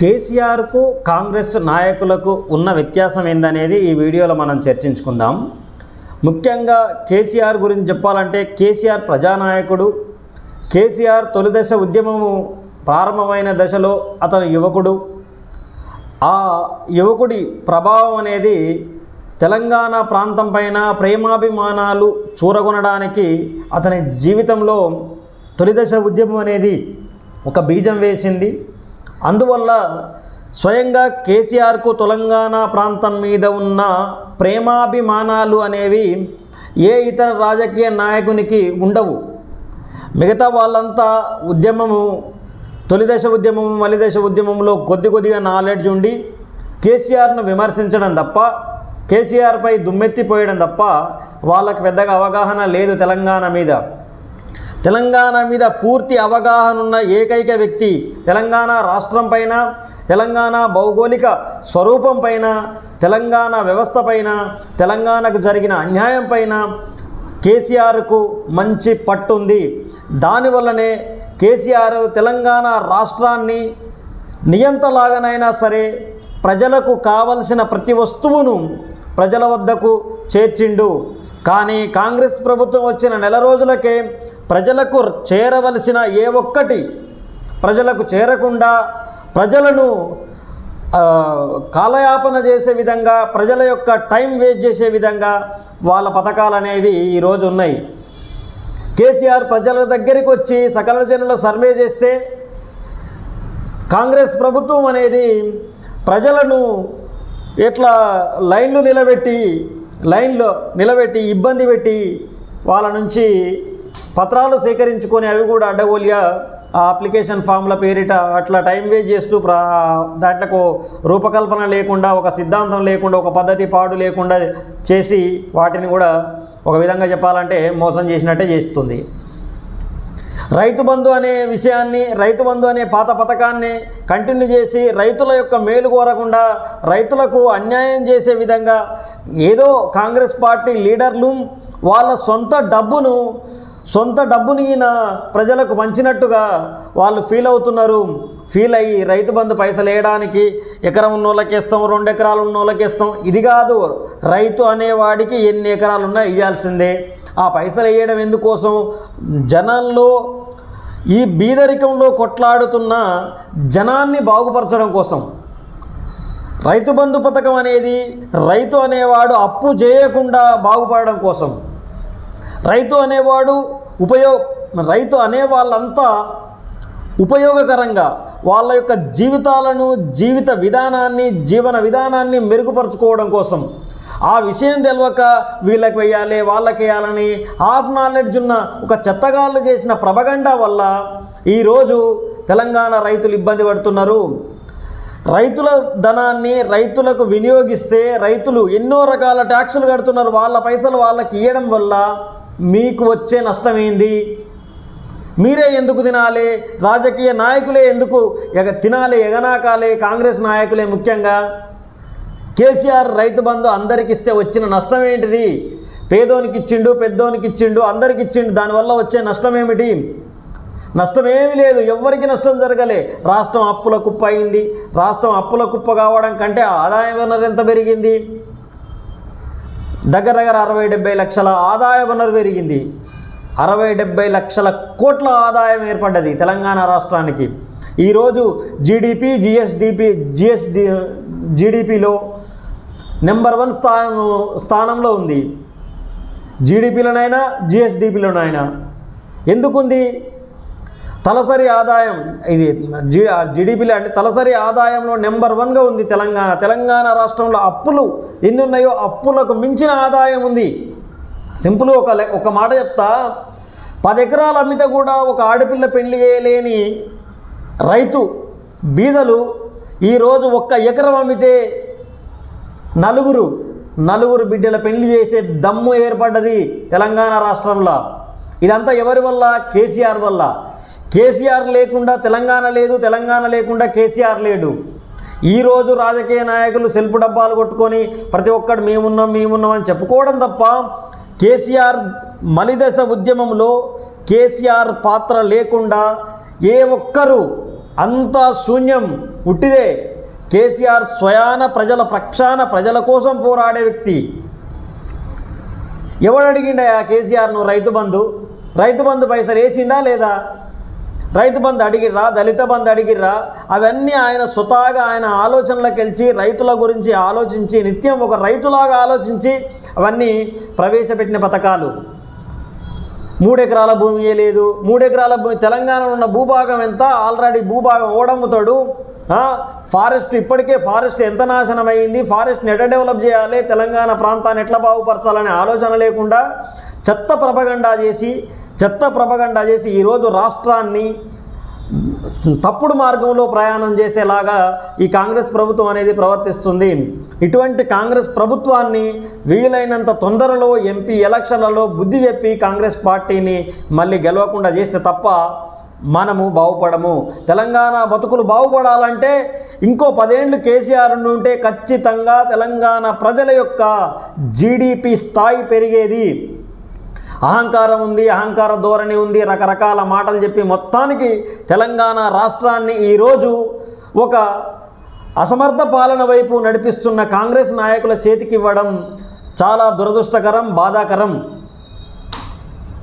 కేసీఆర్కు కాంగ్రెస్ నాయకులకు ఉన్న వ్యత్యాసం ఏందనేది ఈ వీడియోలో మనం చర్చించుకుందాం. ముఖ్యంగా కేసీఆర్ గురించి చెప్పాలంటే కేసీఆర్ ప్రజానాయకుడు కేసీఆర్ తొలిదశ ఉద్యమము ప్రారంభమైన దశలో అతను యువకుడు. ఆ యువకుడి ప్రభావం అనేది తెలంగాణ ప్రాంతం పైన ప్రేమాభిమానాలు చూరగొనడానికి అతని జీవితంలో తొలిదశ ఉద్యమం అనేది ఒక బీజం వేసింది. అందువల్ల స్వయంగా కేసీఆర్కు తెలంగాణ ప్రాంతం మీద ఉన్న ప్రేమాభిమానాలు అనేవి ఏ ఇతర రాజకీయ నాయకునికి ఉండవు. మిగతా వాళ్ళంతా ఉద్యమము తొలిదశ ఉద్యమం మలిదశ ఉద్యమంలో కొద్ది కొద్దిగా నాలెడ్జ్ ఉండి కేసీఆర్ను విమర్శించడం తప్ప కేసీఆర్పై దుమ్మెత్తిపోయడం తప్ప వాళ్ళకి పెద్దగా అవగాహన లేదు తెలంగాణ మీద. తెలంగాణ మీద పూర్తి అవగాహన ఉన్న ఏకైక వ్యక్తి తెలంగాణ రాష్ట్రం పైన తెలంగాణ భౌగోళిక స్వరూపం పైన తెలంగాణ వ్యవస్థ పైన తెలంగాణకు జరిగిన అన్యాయం పైన కేసీఆర్కు మంచి పట్టుంది. దానివల్లనే కేసీఆర్ తెలంగాణ రాష్ట్రాన్ని నియంతలాగానైనా సరే ప్రజలకు కావలసిన ప్రతి వస్తువును ప్రజల వద్దకు చేర్చిండు. కానీ కాంగ్రెస్ ప్రభుత్వం వచ్చిన నెల రోజులకే ప్రజలకు చేరవలసిన ఏ ఒక్కటి ప్రజలకు చేరకుండా ప్రజలను కాలయాపన చేసే విధంగా ప్రజల యొక్క టైం వేస్ట్ చేసే విధంగా వాళ్ళ పథకాలు అనేవి ఈరోజు ఉన్నాయి. కేసీఆర్ ప్రజల దగ్గరికి వచ్చి సకల జనుల సర్వే చేస్తే కాంగ్రెస్ ప్రభుత్వం అనేది ప్రజలను ఎట్లా లైన్లు నిలబెట్టి లైన్లో నిలబెట్టి ఇబ్బంది పెట్టి వాళ్ళ నుంచి పత్రాలు సేకరించుకొని అవి కూడా అడ్డగోలియా ఆ అప్లికేషన్ ఫామ్ల పేరిట అట్లా టైం వేస్ట్ చేస్తూ ప్రా దాంట్లకు రూపకల్పన లేకుండా ఒక సిద్ధాంతం లేకుండా ఒక పద్ధతి పాడు లేకుండా చేసి వాటిని కూడా ఒక విధంగా చెప్పాలంటే మోసం చేసినట్టే చేస్తుంది. రైతు బంధు అనే విషయాన్ని రైతు బంధు అనే పాత పథకాన్ని కంటిన్యూ చేసి రైతుల యొక్క మేలు కోరకుండా రైతులకు అన్యాయం చేసే విధంగా ఏదో కాంగ్రెస్ పార్టీ లీడర్లు వాళ్ళ సొంత డబ్బును సొంత డబ్బుని ఈయన ప్రజలకు పంచినట్టుగా వాళ్ళు ఫీల్ అవుతున్నారు. ఫీల్ అయ్యి రైతు బంధు పైసలు వేయడానికి ఎకరం ఉన్నోళ్ళకి ఇస్తాం రెండు ఎకరాలు ఉన్నోళ్ళకి ఇస్తాం ఇది కాదు రైతు అనేవాడికి ఎన్ని ఎకరాలు ఉన్నా ఇవ్వాల్సిందే ఆ పైసలు వేయడం ఎందుకోసం? జనాల్లో ఈ బీదరికంలో కొట్లాడుతున్న జనాన్ని బాగుపరచడం కోసం. రైతు బంధు పథకం అనేది రైతు అనేవాడు అప్పు చేయకుండా బాగుపడడం కోసం. రైతు అనేవాడు ఉపయోగ రైతు అనే వాళ్ళంతా ఉపయోగకరంగా వాళ్ళ యొక్క జీవితాలను జీవిత విధానాన్ని జీవన విధానాన్ని మెరుగుపరుచుకోవడం కోసం. ఆ విషయం తెలియక వీళ్ళకి వేయాలి వాళ్ళకి వేయాలని హాఫ్ నాలెడ్జ్ ఉన్న ఒక చెత్తగాళ్ళు చేసిన ప్రభగండా వల్ల ఈరోజు తెలంగాణ రైతులు ఇబ్బంది పడుతున్నారు. రైతుల ధనాన్ని రైతులకు వినియోగిస్తే రైతులు ఎన్నో రకాల ట్యాక్సులు కడుతున్నారు. వాళ్ళ పైసలు వాళ్ళకి ఇవ్వడం వల్ల మీకు వచ్చే నష్టం ఏంది మీరే ఎందుకు తినాలి? రాజకీయ నాయకులే ఎందుకు ఎగ తినాలి? ఎగనాకాలి? కాంగ్రెస్ నాయకులే ముఖ్యంగా. కేసీఆర్ రైతు బంధు అందరికి ఇస్తే వచ్చిన నష్టం ఏంటిది పేదోనికి ఇచ్చిండు పెద్దోనికి ఇచ్చిండు అందరికి ఇచ్చిండు దానివల్ల వచ్చే నష్టం ఏమిటి నష్టం ఏమీ లేదు. ఎవ్వరికి నష్టం జరగలే. రాష్ట్రం అప్పుల కుప్ప అయింది. రాష్ట్రం అప్పుల కుప్ప కావడం కంటే ఆదాయ వనరు ఎంత పెరిగింది? దగ్గర దగ్గర అరవై డెబ్బై లక్షల ఆదాయ వనరు పెరిగింది. అరవై డెబ్బై లక్షల కోట్ల ఆదాయం ఏర్పడ్డది తెలంగాణ రాష్ట్రానికి. ఈరోజు జీడిపి జిఎస్డిపి జిఎస్డి జీడిపిలో నెంబర్ వన్ స్థానం స్థానంలో ఉంది. జీడిపిలోనైనా జిఎస్డిపిలోనైనా. ఎందుకుంది? తలసరి ఆదాయం ఇది జీ జీడిపిలో అంటే తలసరి ఆదాయంలో నెంబర్ వన్గా ఉంది తెలంగాణ. తెలంగాణ రాష్ట్రంలో అప్పులు ఎన్ని ఉన్నాయో అప్పులకు మించిన ఆదాయం ఉంది. సింపుల్ ఒక లె- ఒక మాట చెప్తా. పది ఎకరాలు అమ్మితే కూడా ఒక ఆడపిల్ల పెళ్ళి చేయలేని రైతు బీదలు ఈరోజు ఒక్క ఎకరం అమ్మితే నలుగురు నలుగురు బిడ్డల పెళ్ళి చేసే దమ్ము ఏర్పడ్డది తెలంగాణ రాష్ట్రంలో. ఇదంతా ఎవరి వల్ల? కేసీఆర్ వల్ల. కేసీఆర్ లేకుండా తెలంగాణ లేదు తెలంగాణ లేకుండా కేసీఆర్ లేడు. ఈరోజు రాజకీయ నాయకులు సెల్ఫ్ డబ్బాలు కొట్టుకొని ప్రతి ఒక్కడు మేమున్నాం మేమున్నాం అని చెప్పుకోవడం తప్ప కేసీఆర్ మలిదశ ఉద్యమంలో కేసీఆర్ పాత్ర లేకుండా ఏ ఒక్కరు అంతా శూన్యం ఉట్టిదే. కేసీఆర్ స్వయాన ప్రజల ప్రక్షాన ప్రజల కోసం పోరాడే వ్యక్తి. ఎవడు అడిగిండయా కేసీఆర్ను రైతు బంధు? రైతు బంధు పైసలు వేసిండా లేదా? రైతు బంధు అడిగిర్రా దళిత బంధు అడిగిర్రా అవన్నీ ఆయన స్వతహాగా ఆయన ఆలోచనలకెళ్ళి రైతుల గురించి ఆలోచించి నిత్యం ఒక రైతులాగా ఆలోచించి అవన్నీ ప్రవేశపెట్టిన పథకాలు. మూడెకరాల భూమి లేదు. మూడెకరాల భూమి తెలంగాణలో ఉన్న భూభాగం ఎంత? ఆల్రెడీ భూభాగం ఓడమ్ముతాడు. ఫారెస్ట్ ఇప్పటికే ఫారెస్ట్ ఎంత నాశనం అయింది ఫారెస్ట్ని ఎట్లా డెవలప్ చేయాలి? తెలంగాణ ప్రాంతాన్ని ఎట్లా బాగుపరచాలనే ఆలోచన లేకుండా చెత్త ప్రభగండా చేసి చెత్త ప్రభగండా చేసి ఈరోజు రాష్ట్రాన్ని తప్పుడు మార్గంలో ప్రయాణం చేసేలాగా ఈ కాంగ్రెస్ ప్రభుత్వం అనేది ప్రవర్తిస్తుంది. ఇటువంటి కాంగ్రెస్ ప్రభుత్వాన్ని వీలైనంత తొందరలో ఎంపీ ఎలక్షన్లలో బుద్ధి చెప్పి కాంగ్రెస్ పార్టీని మళ్ళీ గెలవకుండా చేస్తే తప్ప మనము బాగుపడము. తెలంగాణ బతుకులు బాగుపడాలంటే ఇంకో పదేండ్లు కేసీఆర్ ఉంటే ఖచ్చితంగా తెలంగాణ ప్రజల యొక్క జీడిపి స్థాయి పెరిగేది. అహంకారం ఉంది అహంకార ధోరణి ఉంది రకరకాల మాటలు చెప్పి మొత్తానికి తెలంగాణ రాష్ట్రాన్ని ఈరోజు ఒక అసమర్థ పాలన వైపు నడిపిస్తున్న కాంగ్రెస్ నాయకుల చేతికి ఇవ్వడం చాలా దురదృష్టకరం బాధాకరం.